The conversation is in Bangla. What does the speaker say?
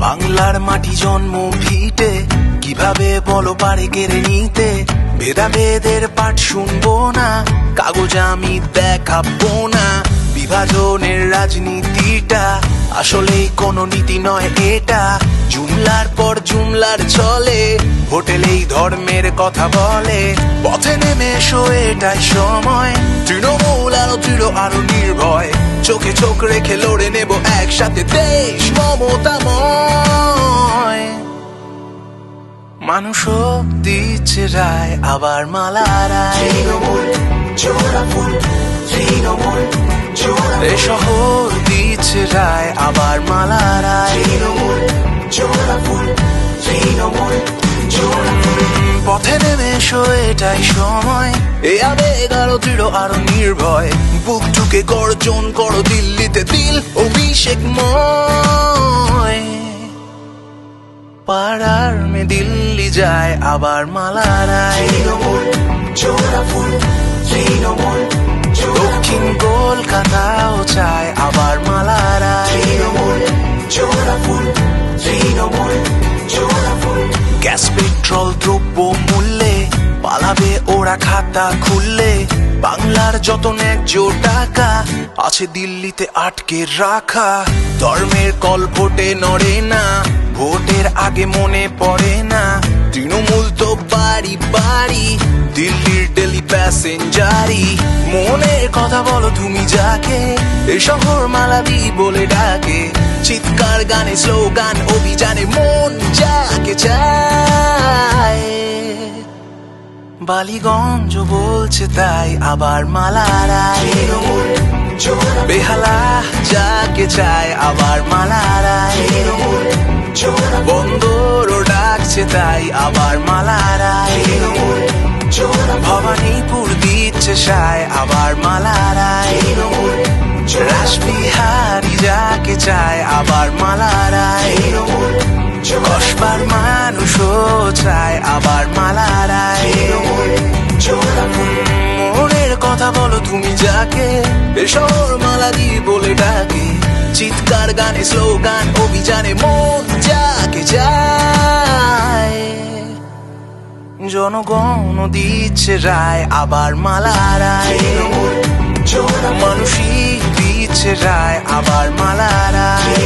বাংলার মাটি জন্ম ভিটে। কীভাবে বলো পারে কেড়ে নিতে? ভেদাভেদের পাঠ শুনব না, কাগজ আমি দেখাবো না। বিভাজনের রাজনীতিটা, আসলেই কোনো নীতি নয় এটা। জুমলার পর জুমলার চলে হোটেলেই ধর্মের কথা বলে। পথে নেমে এসো, এটাই সময়। তৃণমূল আরও দৃঢ়, আরও নির্ভয়। চোখে চোখ রেখে লড়ে নেব একসাথে দেশ মমতাময় মানুষও দিচ্ছে রায় আবার মালা রায় তৃণমূল জোড়া ফুল তৃণমূল এ শহর দিচ্ছে রায় আবার মালা রায় তৃণমূল জোড়া ফুল তৃণমূল জোড়া পথে নেমে এসো এটাই সময়। এ আবেগ আরও দৃঢ় আরও নির্ভয়। বুক টুকে গর্জন করো দিল্লিতে দিল অভিষেকময় পাড়ার মে দিল্লি যায় আবার মালা রায় তৃণমূল জোড়া ফুল তৃণমূল দক্ষিণ কলকাতাও চায় আবার মালা রায় তৃণমূল জোড়া ফুল তৃণমূল গ্যাস পেট্রোল দ্রব্য মূল্যে পালাবে ওরা খাতা খুললে। বাংলার যত ন্যায্য টাকা আছে দিল্লিতে আটকে রাখা। ধর্মের কল ভোটে নড়ে না ভোটের আগে মনে পড়ে না। তৃণমূল তো বাড়ি বাড়ি দিল্লির ডেলি প্যাসেঞ্জারি মনের কথা বলো তুমি যাকে এ শহর মালাবি বলে ডাকে। চিৎকার গানে স্লোগান অভিযানে মন যাকে চায়। বালিগঞ্জ বলছে তাই আবার মালারায় বেহালা যাকে চায় আবার মালারায় বন্দরও ডাকছে তাই আবার মালারায় ভবানীপুর দিচ্ছে সায়, আবার মালারায় রাসবিহারি যাকে চায়, আবার মালারায় কসবার মানুষও চায়, আবার মালারায় মনের কথা বলো তুমি যাকে এসর মালা দিয়ে বলে ডাকে। চিৎকার গানে স্লোগান, অভিযানে মন যাকে যায় জনগণ দিচ্ছে রায়, আবার মালারায় মানুষই দিচ্ছে রায়, আবার মালা রায়।